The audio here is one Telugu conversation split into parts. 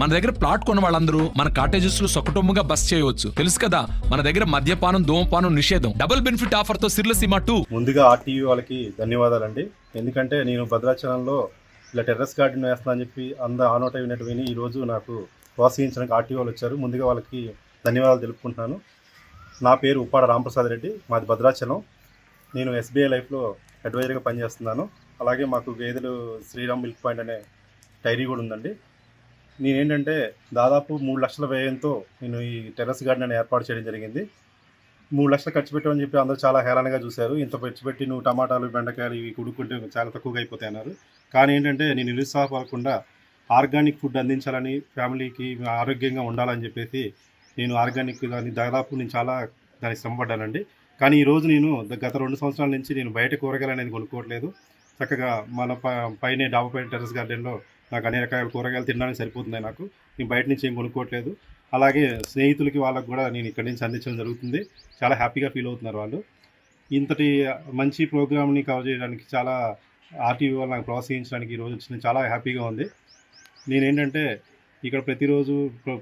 మన దగ్గర ప్లాట్ కొన్న వాళ్ళందరూ మన కాటేజెస్లో సొకటొమ్ముగా బస్ చేయవచ్చు. తెలుసు కదా మన దగ్గర మద్యపానం ధూమపానం నిషేధం. డబుల్ బెనిఫిట్ ఆఫర్తో సిర్లసీమ టూ ముందుగా ఆర్టీవీ వాళ్ళకి ధన్యవాదాలండి. ఎందుకంటే నేను భద్రాచలంలో ఇలా టెర్రస్ గార్డెన్ వేస్తానని చెప్పి అంద ఆనోట వినట్టు విని ఈరోజు నాకు ప్రోత్సహించడానికి ఆర్టీఓ వాళ్ళు వచ్చారు. ముందుగా వాళ్ళకి ధన్యవాదాలు తెలుపుకుంటున్నాను. నా పేరు ఉప్పాడ రామప్రసాద్ రెడ్డి మాది భద్రాచలం. నేను ఎస్బీఐ లైఫ్లో అడ్వైజర్గా పనిచేస్తున్నాను. అలాగే మాకు గేదెలు శ్రీరామ్ మిల్క్ పాయింట్ అనే డైరీ కూడా ఉందండి. నేనేంటంటే దాదాపు మూడు లక్షల వ్యయంతో నేను ఈ టెర్రస్ గార్డెన్ అని ఏర్పాటు చేయడం జరిగింది. మూడు లక్షలు ఖర్చు పెట్టామని చెప్పి అందరూ చాలా హేళనగా చూశారు. ఇంత ఖర్చు పెట్టి నువ్వు టమాటాలు బెండకాయలు ఇవి కొడుకుంటే చాలా తక్కువగా అయిపోతాయి అన్నారు. కానీ ఏంటంటే నేను నిరుత్సాహపడకుండా ఆర్గానిక్ ఫుడ్ అందించాలని ఫ్యామిలీకి ఆరోగ్యంగా ఉండాలని చెప్పేసి నేను ఆర్గానిక్ దాన్ని దాదాపు నేను చాలా దానికి శ్రమపడ్డానండి. కానీ ఈరోజు నేను గత రెండు సంవత్సరాల నుంచి నేను బయట కూరగాయలు అనేది కొనుక్కోవట్లేదు. చక్కగా మన ప పైనే డాబాపై టెర్రస్ గార్డెన్లో నాకు అన్ని రకాల కూరగాయలు తినడానికి సరిపోతుంది నాకు. నేను బయట నుంచి ఏం కొనుక్కోవట్లేదు. అలాగే స్నేహితులకి వాళ్ళకి కూడా నేను ఇక్కడి నుంచి అందించడం జరుగుతుంది. చాలా హ్యాపీగా ఫీల్ అవుతున్నారు వాళ్ళు. ఇంతటి మంచి ప్రోగ్రామ్ని కవర్ చేయడానికి చాలా ఆర్టీవీ వాళ్ళు నాకు ప్రోత్సహించడానికి ఈరోజు వచ్చిన చాలా హ్యాపీగా ఉంది. నేనేంటంటే ఇక్కడ ప్రతిరోజు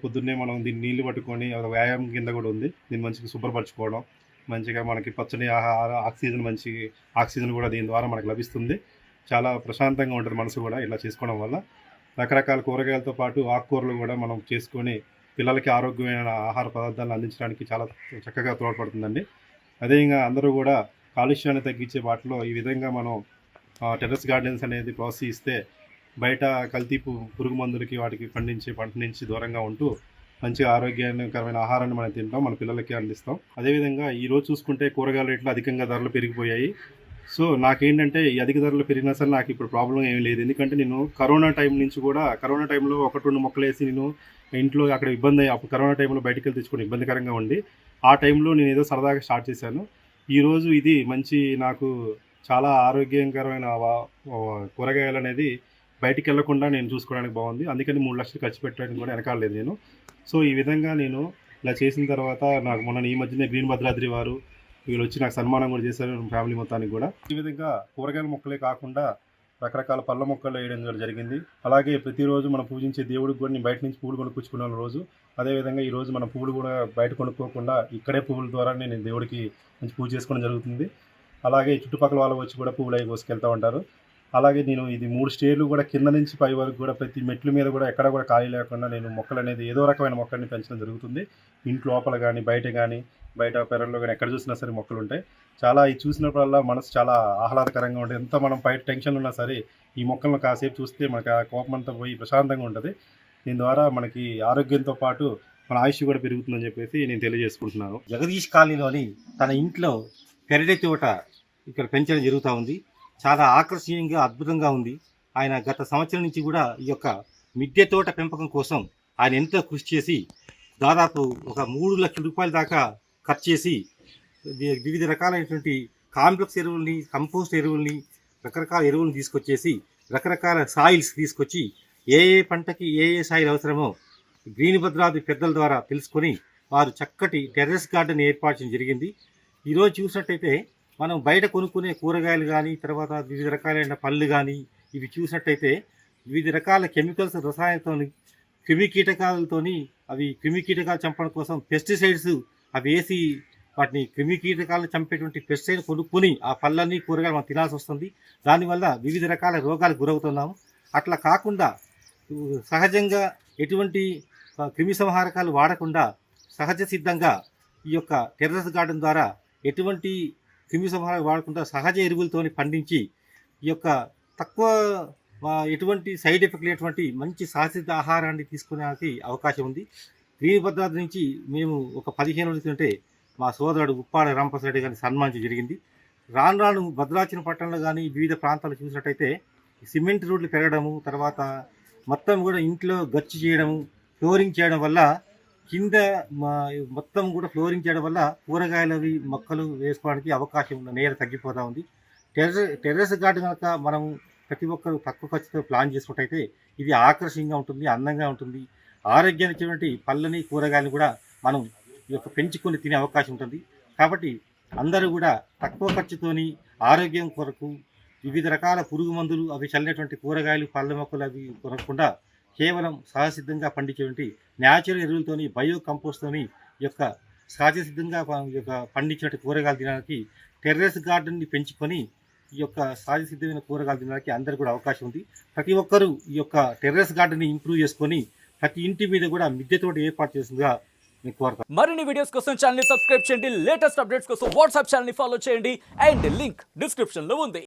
పొద్దున్నే మనం దీన్ని నీళ్ళు పట్టుకొని వ్యాయామం కింద కూడా ఉంది. దీన్ని మంచిగా శుభ్రపరచుకోవడం మంచిగా మనకి పచ్చని ఆహార ఆక్సిజన్ మంచి ఆక్సిజన్ కూడా దీని ద్వారా మనకు లభిస్తుంది. చాలా ప్రశాంతంగా ఉంటుంది మనసు కూడా ఇలా చేసుకోవడం వల్ల. రకరకాల కూరగాయలతో పాటు ఆకుకూరలు కూడా మనం చేసుకొని పిల్లలకి ఆరోగ్యమైన ఆహార పదార్థాలను అందించడానికి చాలా చక్కగా తోడ్పడుతుందండి. అదేవిధంగా అందరూ కూడా కాలుష్యాన్ని తగ్గించే వాటిలో ఈ విధంగా మనం టెర్రస్ గార్డెన్స్ అనేది ప్రోత్సహిస్తే బయట కల్తీ పురుగు మందులకి వాటికి పండించే పంట నుంచి దూరంగా ఉంటూ మంచిగా ఆరోగ్యకరమైన ఆహారాన్ని మనం తింటాం మన పిల్లలకి అందిస్తాం. అదేవిధంగా ఈ రోజు చూసుకుంటే కూరగాయల రేట్లు అధికంగా ధరలు పెరిగిపోయాయి. సో నాకేంటంటే ఈ అధిక ధరలు పెరిగినా సరే నాకు ఇప్పుడు ప్రాబ్లం ఏమీ లేదు. ఎందుకంటే నేను కరోనా టైం నుంచి కూడా కరోనా టైంలో ఒకటి రెండు మొక్కలు వేసి నేను ఇంట్లో అక్కడ ఇబ్బంది అయ్యి- అప్పుడు కరోనా టైంలో బయటకు వెళ్ళి తెచ్చుకుని ఇబ్బందికరంగా ఉండి ఆ టైంలో నేను ఏదో సరదాగా స్టార్ట్ చేశాను. ఈరోజు ఇది మంచి నాకు చాలా ఆరోగ్యకరమైన వా- కూరగాయలు అనేది బయటికి వెళ్ళకుండా నేను చూసుకోవడానికి బాగుంది. అందుకని మూడు లక్షలు ఖర్చు పెట్టడానికి కూడా వెనకాలేదు నేను. సో ఈ విధంగా నేను ఇలా చేసిన తర్వాత నాకు మొన్న ఈ మధ్యనే గ్రీన్ భద్రాద్రి వారు వీళ్ళు వచ్చి నాకు సన్మానం కూడా చేశారు ఫ్యామిలీ మొత్తానికి కూడా. ఈ విధంగా కూరగాయల మొక్కలే కాకుండా రకరకాల పళ్ళ మొక్కలు వేయడం కూడా జరిగింది. అలాగే ప్రతిరోజు మనం పూజించే దేవుడికి కూడా నేను బయట నుంచి పువ్వులు కొనుక్కొచ్చుకున్నాను రోజు. అదేవిధంగా ఈరోజు మనం పువ్వులు కూడా బయట కొనుక్కోకుండా ఇక్కడే పువ్వుల ద్వారా నేను దేవుడికి మంచి పూజ చేసుకోవడం జరుగుతుంది. అలాగే చుట్టుపక్కల వాళ్ళు వచ్చి కూడా పువ్వులు అవి కోసుకెళ్తూ ఉంటారు. అలాగే నేను ఇది మూడు స్టేర్లు కూడా కింద నుంచి పై వరకు కూడా ప్రతి మెట్ల మీద కూడా ఎక్కడ కూడా ఖాళీ లేకుండా నేను మొక్కలు అనేది ఏదో రకమైన మొక్కల్ని పెంచడం జరుగుతుంది. ఇంటి లోపల కానీ బయట కానీ బయట పెరల్లో కానీ ఎక్కడ చూసినా సరే మొక్కలు ఉంటాయి. చాలా ఇది చూసినప్పుడల్లా మనసు చాలా ఆహ్లాదకరంగా ఉంటుంది ఎంత మనం బయట టెన్షన్ ఉన్నా సరే ఈ మొక్కలను కాసేపు చూస్తే మనకి ఆ కోపం అంతా పోయి ప్రశాంతంగా ఉంటుంది. దీని ద్వారా మనకి ఆరోగ్యంతో పాటు మన ఆయుష్ కూడా పెరుగుతుందని చెప్పేసి నేను తెలియజేసుకుంటున్నాను. జగదీష్ కాలనీలోని తన ఇంట్లో పెరటి తోట ఇక్కడ పెంచడం జరుగుతూ ఉంది. చాలా ఆకర్షణీయంగా అద్భుతంగా ఉంది. ఆయన గత సంవత్సరం నుంచి కూడా ఈ యొక్క మిద్దె తోట పెంపకం కోసం ఆయన ఎంతో కృషి చేసి దాదాపు ఒక మూడు లక్షల రూపాయల దాకా కట్ చేసి వివిధ రకాలైనటువంటి కాంప్లెక్స్ ఎరువుల్ని కంపోస్ట్ ఎరువుల్ని రకరకాల ఎరువులను తీసుకొచ్చేసి రకరకాల సాయిల్స్ తీసుకొచ్చి ఏ ఏ పంటకి ఏ ఏ సాయిల్ అవసరమో గ్రీన్ భద్రాద్రి పెద్దల ద్వారా తెలుసుకొని వారు చక్కటి టెర్రస్ గార్డెన్ ఏర్పాటు చేయడం జరిగింది. ఈరోజు చూసినట్టయితే మనం బయట కొనుక్కునే కూరగాయలు కానీ తర్వాత వివిధ రకాలైన పళ్ళు కానీ ఇవి చూసినట్టయితే వివిధ రకాల కెమికల్స్ రసాయనతో క్రిమి కీటకాలతోని అవి క్రిమి కీటకాలు చంపడం కోసం పెస్టిసైడ్స్ అవి వేసి వాటిని క్రిమి కీటకాలను చంపేటువంటి పెస్టిసైడ్ కొనుక్కొని ఆ పళ్ళని కూరగాయలు మనం తినాల్సి వస్తుంది. దానివల్ల వివిధ రకాల రోగాలకు గురవుతున్నాము. అట్లా కాకుండా సహజంగా ఎటువంటి క్రిమి సంహారకాలు వాడకుండా సహజ సిద్ధంగా ఈ యొక్క టెర్రస్ గార్డెన్ ద్వారా ఎటువంటి క్రిమి సంహారాలు వాడకుండా సహజ ఎరువులతోని పండించి ఈ యొక్క తక్కువ ఎటువంటి సైడ్ ఎఫెక్ట్ లేటువంటి మంచి సహసిద్ధ ఆహారాన్ని తీసుకునేకి అవకాశం ఉంది. గ్రీన్ భద్రాద్రి నుంచి మేము ఒక పదిహేను రోజులు ఉంటే మా సోదరుడు ఉప్పాడ రాంప్రసాద్ గారిని సన్మానించడం జరిగింది. రాను రాను భద్రాచలం పట్టణంలో కానీ వివిధ ప్రాంతాలు చూసినట్టయితే సిమెంట్ రోడ్లు పెరగడము తర్వాత మొత్తం కూడా ఇంట్లో గచ్చు చేయడము ఫ్లోరింగ్ చేయడం వల్ల కింద మొత్తం కూడా ఫ్లోరింగ్ చేయడం వల్ల కూరగాయలు అవి మొక్కలు వేసుకోవడానికి అవకాశం ఉన్న నేల తగ్గిపోతూ ఉంది. టెర్రస్ టెర్రస్ గార్డెన్ కనుక మనం ప్రతి ఒక్కరు తక్కువ ఖర్చుతో ప్లాన్ చేసుకుంటైతే ఇది ఆకర్షణీయంగా ఉంటుంది అందంగా ఉంటుంది. ఆరోగ్యానికి పళ్ళని కూరగాయలను కూడా మనం ఈ యొక్క పెంచుకొని తినే అవకాశం ఉంటుంది. కాబట్టి అందరూ కూడా తక్కువ ఖర్చుతోని ఆరోగ్యం కొరకు వివిధ రకాల పురుగు మందులు అవి చల్లినటువంటి కూరగాయలు పళ్ళ మొక్కలు అవి కొనకుండా కేవలం సహజసిద్ధంగా పండించేటువంటి న్యాచురల్ ఎరువులతోని బయో కంపోస్ట్తోని ఈ యొక్క సహజసిద్ధంగా ఈ యొక్క పండించినటువంటి కూరగాయలు తినడానికి టెర్రస్ గార్డెన్ని పెంచుకొని ఈ యొక్క సహజసిద్ధమైన కూరగాయలు తినడానికి అందరికీ కూడా అవకాశం ఉంది. ప్రతి ఒక్కరూ ఈ యొక్క టెర్రస్ గార్డెన్ని ఇంప్రూవ్ చేసుకొని ప్రతి ఇంటి మీద కూడా మిద్దె ఏర్పాటు చేసిందిగా నేను కోరుతాను మరిన్ని వీడియోస్ కోసం ఛానల్ని సబ్స్క్రైబ్ చేయండి. లేటెస్ట్ అప్డేట్స్ కోసం వాట్సాప్ ఛానల్ని ఫాలో చేయండి. అండ్ లింక్ డిస్క్రిప్షన్లో ఉంది.